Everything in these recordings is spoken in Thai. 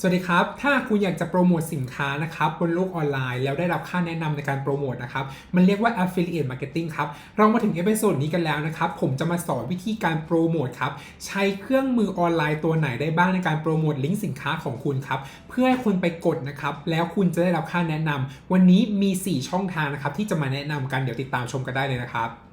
สวัสดีครับ ถ้าคุณอยากจะโปรโมทสินค้านะครับบนโลกออนไลน์ แล้วได้รับค่าแนะนำในการโปรโมทนะครับ มันเรียกว่า affiliate marketing ครับ เรามาถึงเอพิโซดนี้กันแล้วนะครับ ผมจะมาสอนวิธีการโปรโมทครับ ใช้เครื่องมือออนไลน์ตัวไหนได้บ้างในการโปรโมทลิงก์สินค้าของคุณครับ เพื่อให้คนไปกดนะครับ แล้วคุณจะได้รับค่าแนะนำวันนี้มี 4 ช่องทางนะครับที่จะมาแนะนำกัน เดี๋ยวติดตามชมกันได้เลยนะครับ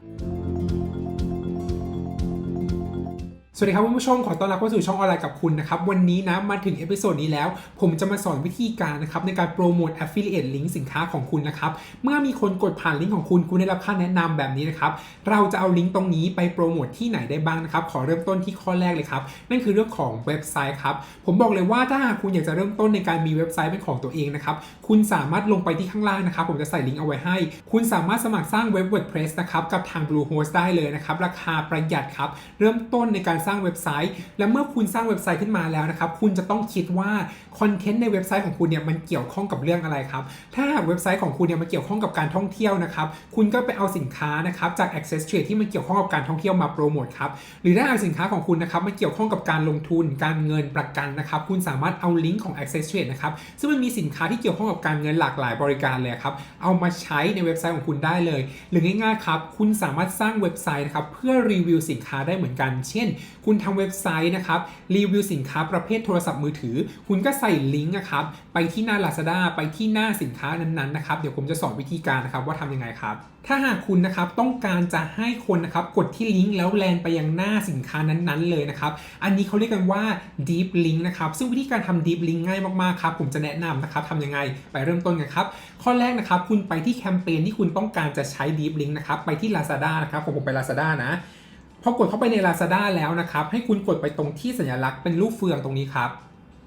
สวัสดีครับคุณผู้ชมขอต้อนรับเข้าสู่ช่องออนไลน์กับคุณนะครับ วันนี้นะมาถึงเอพิโซดนี้แล้ว ผมจะมาสอนวิธีการนะครับในการโปรโมท affiliate link สินค้าของคุณนะครับ เมื่อมีคนกดผ่านลิงก์ของคุณ คุณได้รับค่าแนะนำแบบนี้นะครับ เราจะเอาลิงก์ตรงนี้ไปโปรโมทที่ไหนได้บ้างนะครับ ขอเริ่มต้นที่ข้อแรกเลยครับ นั่นคือเรื่องของเว็บไซต์ครับ ผมบอกเลยว่าถ้าหากคุณอยากจะเริ่มต้นในการมีเว็บไซต์เป็นของตัวเองนะครับ คุณสามารถลงไปที่ข้างล่างนะครับ ผมจะใส่ลิงก์เอาไว้ให้ คุณสามารถสมัครสร้างเว็บ WordPress นะครับกับทาง Bluehost ได้เลยนะครับ ราคาประหยัดครับ เริ่มต้นในการสร้างเว็บไซต์ และเมื่อคุณสร้างเว็บไซต์ขึ้นมาแล้วนะครับ คุณจะต้องคิดว่าคอนเทนต์ในเว็บไซต์ของคุณเนี่ยมันเกี่ยวข้องกับเรื่องอะไรครับ ถ้าเว็บไซต์ของคุณเนี่ยมันเกี่ยวข้องกับการท่องเที่ยวนะครับ คุณก็ไปเอาสินค้านะครับจาก Access Trade ที่มันเกี่ยวข้องกับการท่องเที่ยวมาโปรโมทครับ หรือถ้าหากสินค้าของคุณนะครับมันเกี่ยวข้องกับการลงทุน การเงินประกันนะครับ คุณสามารถเอาลิงก์ของ Access Trade นะครับ ซึ่งมันมีสินค้าที่เกี่ยวข้องกับการเงินหลากหลายบริการเลยครับ เอามาใช้ในเว็บไซต์ของคุณได้เลย หรือง่ายๆครับ คุณสามารถสร้างเว็บไซต์นะครับเพื่อรีวิวสินค้าได้เหมือนกัน เช่นคุณทำเว็บไซต์นะครับรีวิวสินค้าประเภทโทรศัพท์มือถือ คุณก็ใส่ลิงก์นะครับไปที่หน้า Lazada ไปที่หน้าสินค้านั้นๆนะครับเดี๋ยวผมจะสอนวิธีการนะครับว่าทำยังไงครับถ้าหากคุณนะครับต้องการจะให้คนนะครับกดที่ลิงก์แล้วแลนไปยังหน้าสินค้านั้นๆเลยนะครับอันนี้เขาเรียกกันว่า deep link นะครับซึ่งวิธีการทำ deep link ง่ายมากๆครับผมจะแนะนำนะครับทำยังไงไปเริ่มต้นกันครับข้อแรกนะครับคุณไปที่แคมเปญที่คุณต้องการจะใช้ deep link นะครับไปที่ Lazada นะครับผมผมไป Lazada นะ พอกดเข้าไปใน Lazada แล้วนะครับ ให้คุณกดไปตรงที่สัญลักษณ์เป็นรูปเฟืองตรงนี้ครับ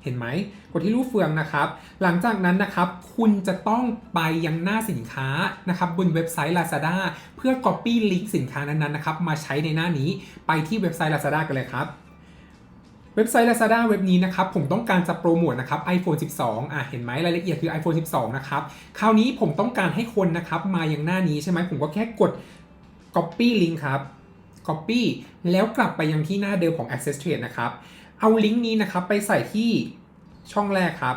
เห็นไหมกดที่รูปเฟืองนะครับ หลังจากนั้นนะครับ คุณจะต้องไปยังหน้าสินค้านะครับบนเว็บไซต์ Lazada เพื่อ Copy ลิงก์สินค้านั้นๆนะครับ มาใช้ในหน้านี้ไปที่เว็บไซต์ Lazada กันเลยครับเว็บไซต์ Lazada เว็บนี้นะครับผมต้องการจะโปรโมทนะครับ iPhone 12 อะเห็นไหมรายละเอียดคือ iPhone 12 นะครับ คราวนี้ผมต้องการให้คนนะครับมายังหน้านี้ใช่ไหมผมก็แค่กด Copy ลิงก์ครับ Copy แล้วกลับไปยังที่หน้าเดิมของ Access Trade นะครับ เอาลิงก์นี้นะครับไปใส่ที่ช่องแรกครับ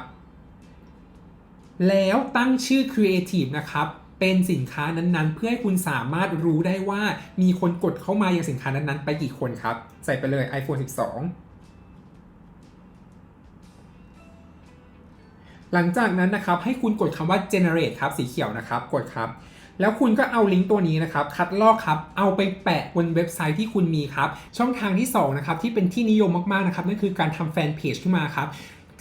แล้วตั้งชื่อ Creative นะครับเป็นสินค้านั้นๆ เพื่อให้คุณสามารถรู้ได้ว่ามีคนกดเข้ามายังสินค้านั้นๆ ไปกี่คนครับ ใส่ไปเลย iPhone 12 หลังจากนั้นนะครับให้คุณกดคำว่า generate ครับสีเขียวนะครับ กดครับ แล้วคุณก็เอาลิงก์ตัวนี้นะครับคัดลอกครับเอาไปแปะบนเว็บไซต์ที่คุณมีครับช่องทางที่2นะครับที่เป็นที่นิยมมากๆนะครับนั่นคือการทำแฟนเพจขึ้นมาครับ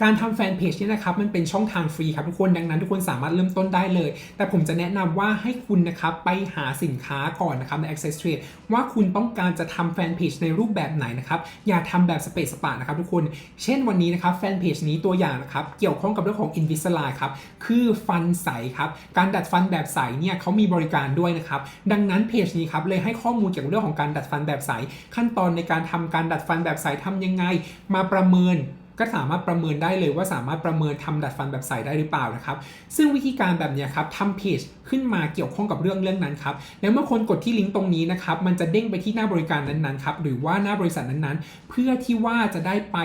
การทำแฟนเพจเนี่ยนะครับมันเป็นช่องทางฟรีครับทุกคนดังนั้นทุกคนสามารถเริ่มต้นได้เลย แต่ผมจะแนะนำว่าให้คุณนะครับไปหาสินค้าก่อนนะครับใน Access Trade ว่าคุณต้องการจะทำแฟนเพจในรูปแบบไหนนะครับอย่าทำแบบสเปซสปะนะครับทุกคน เช่นวันนี้นะครับแฟนเพจนี้ตัวอย่างนะครับเกี่ยวข้องกับเรื่องของ Invisalign ครับคือฟันใสครับการดัดฟันแบบใสเนี่ยเขามีบริการด้วยนะครับดังนั้นเพจนี้ครับเลยให้ข้อมูลเกี่ยวกับเรื่องของการดัดฟันแบบใสขั้นตอนในการทำการดัดฟันแบบใสทำยังไง มาประเมิน ก็สามารถประเมินได้เลยว่าสามารถประเมินทำดัดฟันแบบใสได้หรือเปล่านะครับ ซึ่งวิธีการแบบนี้ครับทำเพจ ขึ้นมาเกี่ยวข้องกับเรื่องเรื่องนั้นครับแล้วเมื่อคนกดที่ลิงก์ตรงนี้นะครับมันจะเด้งไปที่หน้าบริการนั้นๆครับหรือว่าหน้าบริษัทนั้นๆ เพื่อที่ว่าจะได้ไป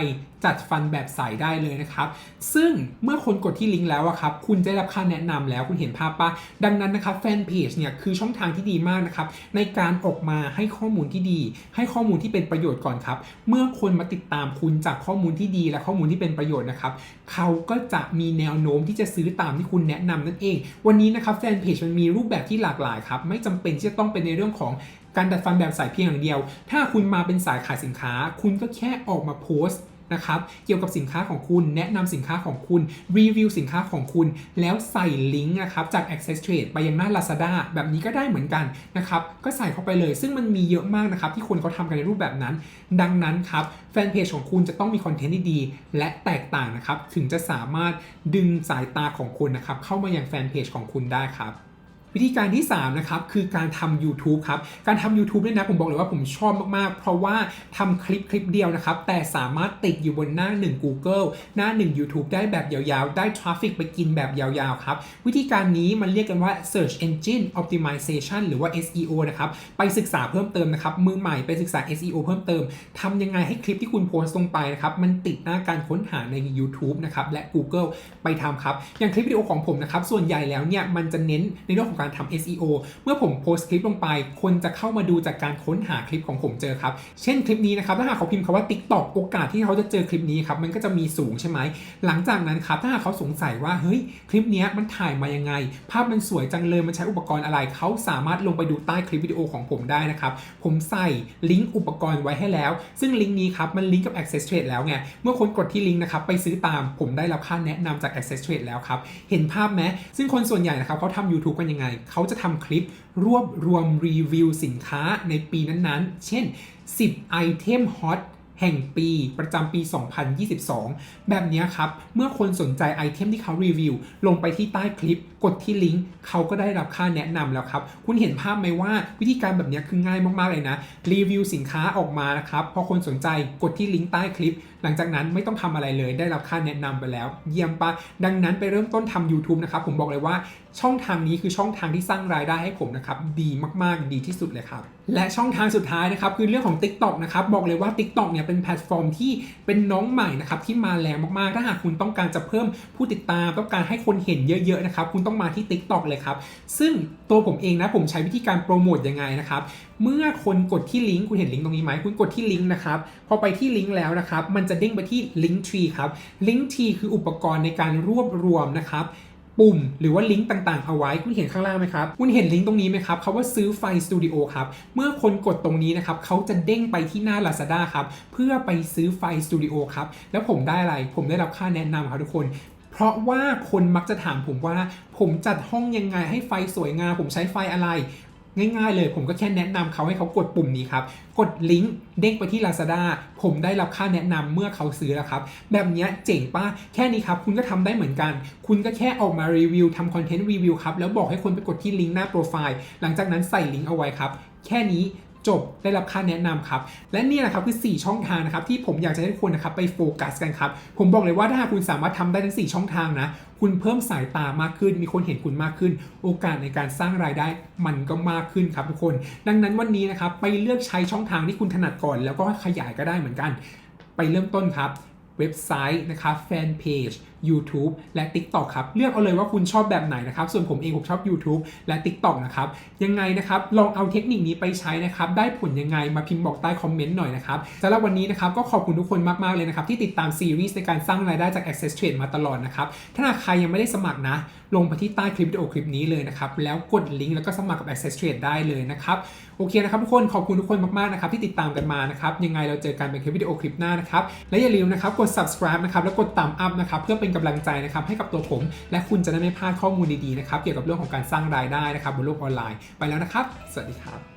จัดฟันแบบใสได้เลยนะครับ ซึ่งเมื่อคนกดที่ลิงก์แล้วอะครับคุณจะได้รับค่าแนะนำแล้วคุณเห็นภาพปะดังนั้นนะครับแฟนเพจเนี่ยคือช่องทางที่ดีมากนะครับในการออกมาให้ข้อมูลที่ดี ให้ข้อมูลที่เป็นประโยชน์ก่อนครับ เมื่อคนมาติดตามคุณจากข้อมูลที่ดีและข้อมูลที่เป็นประโยชน์นะครับเขาก็จะมีแนวโน้มที่จะซื้อตามที่คุณแนะนำนั่นเอง วันนี้นะครับแฟนเพจมันมีรูปแบบที่หลากหลายครับ ไม่จำเป็นที่จะต้องเป็นในเรื่องของการดัดฟันแบบสายเพียงอย่างเดียว ถ้าคุณมาเป็นสายขายสินค้า คุณก็แค่ออกมาโพสต์ นะครับ เกี่ยวกับสินค้าของคุณ แนะนำสินค้าของคุณ รีวิวสินค้าของคุณ แล้วใส่ลิงก์นะครับจาก Access Trade ไปยังหน้า Lazada แบบนี้ก็ได้เหมือนกันนะครับ ก็ใส่เข้าไปเลย ซึ่งมันมีเยอะมากนะครับที่คนเขาทำกันในรูปแบบนั้น ดังนั้นครับแฟนเพจของคุณจะต้องมีคอนเทนต์ที่ดีและแตกต่างนะครับ ถึงจะสามารถดึงสายตาของคุณนะครับเข้ามายังแฟนเพจของคุณได้ครับ วิธีการที่ 3 นะครับ คือการทำ YouTube ครับ การทำ YouTube เนี่ยนะ ผมบอกเลยว่าผมชอบมาก ๆ เพราะว่าทำคลิปคลิปเดียวนะครับ แต่สามารถติดอยู่บนหน้า 1 Google หน้า 1 YouTube ได้แบบยาวๆ ได้ทราฟฟิกไปกินแบบยาวๆ ครับ วิธีการนี้มันเรียกกันว่า Search Engine Optimization หรือว่า SEO นะครับ ไปศึกษาเพิ่มเติมนะครับ มือใหม่ไปศึกษา SEO เพิ่มเติมทำยังไงให้คลิปที่คุณโพสต์ลงไปนะครับมันติดหน้าการค้นหาใน YouTube นะครับและ Google ไปทำครับอย่างคลิปวิดีโอของผมนะครับส่วนใหญ่แล้วเนี่ยมันจะเน้นในเรื่องของการทำ SEO เมื่อผมโพสต์คลิปลงไป คนจะเข้ามาดูจากการค้นหาคลิปของผมเจอครับ เช่นคลิปนี้นะครับ ถ้าหากเขาพิมพ์คำว่า TikTok โอกาสที่เขาจะเจอคลิปนี้ครับ มันก็จะมีสูงใช่ไหม หลังจากนั้นครับ ถ้าหากเขาสงสัยว่า เฮ้ย คลิปนี้มันถ่ายมายังไง ภาพมันสวยจังเลย มันใช้อุปกรณ์อะไร เขาสามารถลงไปดูใต้คลิปวิดีโอของผมได้นะครับ ผมใส่ลิงก์อุปกรณ์ไว้ให้แล้ว ซึ่งลิงก์นี้ครับ มันลิงก์กับ Access Trade แล้วไง เมื่อคนกดที่ลิงก์นะครับ ไปซื้อตาม ผมได้รับค่าแนะนำจาก Access Trade แล้วครับ เห็นภาพไหมซึ่งคนส่วนใหญ่นะครับเขาทำ YouTube กันยังไงเขาจะทำคลิปรวบรวมรีวิวสินค้าในปีนั้นๆ เช่น 10 ไอเทมฮอต แห่งปีประจำปี 2022 แบบนี้ครับ เมื่อคนสนใจไอเทมที่เขารีวิว ลงไปที่ใต้คลิป กดที่ลิงก์เขาก็ได้รับค่าแนะนำแล้วครับ คุณเห็นภาพไหมว่าวิธีการแบบนี้คือง่ายมากๆเลยนะ รีวิวสินค้าออกมานะครับ พอคนสนใจกดที่ลิงก์ใต้คลิป หลังจากนั้นไม่ต้องทำอะไรเลย ได้รับค่าแนะนำไปแล้ว เยี่ยมปะดังนั้นไปเริ่มต้นทำ YouTube นะครับ ผมบอกเลยว่าช่องทางนี้คือช่องทางที่สร้างรายได้ให้ผมนะครับดีมากๆดีที่สุดเลยครับ และช่องทางสุดท้ายนะครับคือเรื่องของ TikTok นะครับบอกเลยว่า TikTok เนี่ยเป็นแพลตฟอร์มที่เป็นน้องใหม่นะครับที่มาแรงมากๆ ถ้าหากคุณต้องการจะเพิ่มผู้ติดตาม ต้องการให้คนเห็นเยอะๆนะครับคุณต้องมาที่ TikTok เลยครับ ซึ่งตัวผมเองนะผมใช้วิธีการโปรโมทยังไงนะครับเมื่อคนกดที่ลิงก์คุณเห็นลิงก์ตรงนี้ไหมคุณกดที่ลิงก์นะครับพอไปที่ลิงก์แล้วนะครับมันจะเด้งไปที่ Link Tree ครับ Link Tree คืออุปกรณ์ในการรวบรวมนะครับ ปุ่มหรือว่าลิงก์ต่างๆ เอาไว้ คุณเห็นข้างล่างไหมครับ คุณเห็นลิงก์ตรงนี้ไหมครับเขาว่าซื้อไฟสตูดิโอครับ เมื่อคนกดตรงนี้นะครับเขาจะเด้งไปที่หน้า Lazada ครับ เพื่อไปซื้อไฟสตูดิโอครับ แล้วผมได้อะไร ผมได้รับค่าแนะนำครับทุกคนเพราะว่าคนมักจะถามผมว่า ผมจัดห้องยังไงให้ไฟสวยงามผมใช้ไฟอะไร ง่ายๆเลย ผมก็แค่แนะนำเขาให้เขากดปุ่มนี้ครับ กดลิงก์เด้งไปที่ Lazada ผมได้รับค่าแนะนำเมื่อเขาซื้อแล้วครับ แบบนี้เจ๋งป้าแค่นี้ครับ คุณก็ทำได้เหมือนกัน คุณก็แค่ออกมารีวิวทำคอนเทนต์รีวิวครับ แล้วบอกให้คนไปกดที่ลิงก์หน้าโปรไฟล์ หลังจากนั้นใส่ลิงก์เอาไว้ครับ แค่นี้ จบได้รับค่าแนะนำครับ และนี่แหละครับคือ 4 ช่องทางนะครับที่ผมอยากจะให้ทุกคนนะครับไปโฟกัสกันครับ ผมบอกเลยว่าถ้าหากคุณสามารถทำได้ทั้ง 4 ช่องทางนะ คุณเพิ่มสายตามากขึ้น มีคนเห็นคุณมากขึ้น โอกาสในการสร้างรายได้มันก็มากขึ้นครับทุกคน ดังนั้นวันนี้นะครับไปเลือกใช้ช่องทางที่คุณถนัดก่อน แล้วก็ขยายก็ได้เหมือนกัน ไปเริ่มต้นครับ เว็บไซต์นะครับแฟนเพจ YouTube และ TikTok ครับ เลือกเอาเลยว่าคุณชอบแบบไหนนะครับ ส่วนผมเองผมชอบ YouTube และ TikTok นะครับ ยังไงนะครับ ลองเอาเทคนิคนี้ไปใช้นะครับ ได้ผลยังไงมาพิมพ์บอกใต้คอมเมนต์หน่อยนะครับสำหรับวันนี้นะครับก็ขอบคุณทุกคนมากๆเลยนะครับ ที่ติดตามซีรีส์ในการสร้างรายได้จาก Access Trade มาตลอดนะครับ ถ้าหากใครยังไม่ได้สมัครนะ ลงไปที่ใต้คลิปวิดีโอคลิปนี้เลยนะครับ แล้วกดลิงก์แล้วก็สมัครกับ Access Trade ได้เลยนะครับ โอเคนะครับทุกคน ขอบคุณทุกคนมากๆนะครับที่ติดตามกันมานะครับ ยังไงเราเจอกันเป็นคลิปวิดีโอคลิปหน้านะครับ และอย่าลืมนะครับกด subscribe นะครับแล้วกดตามอัพนะครับเพื่อเป็นกำลังใจนะครับให้กับตัวผม และคุณจะได้ไม่พลาดข้อมูลดีๆนะครับเกี่ยวกับเรื่องของการสร้างรายได้นะครับบนโลกออนไลน์ ไปแล้วนะครับ สวัสดีครับ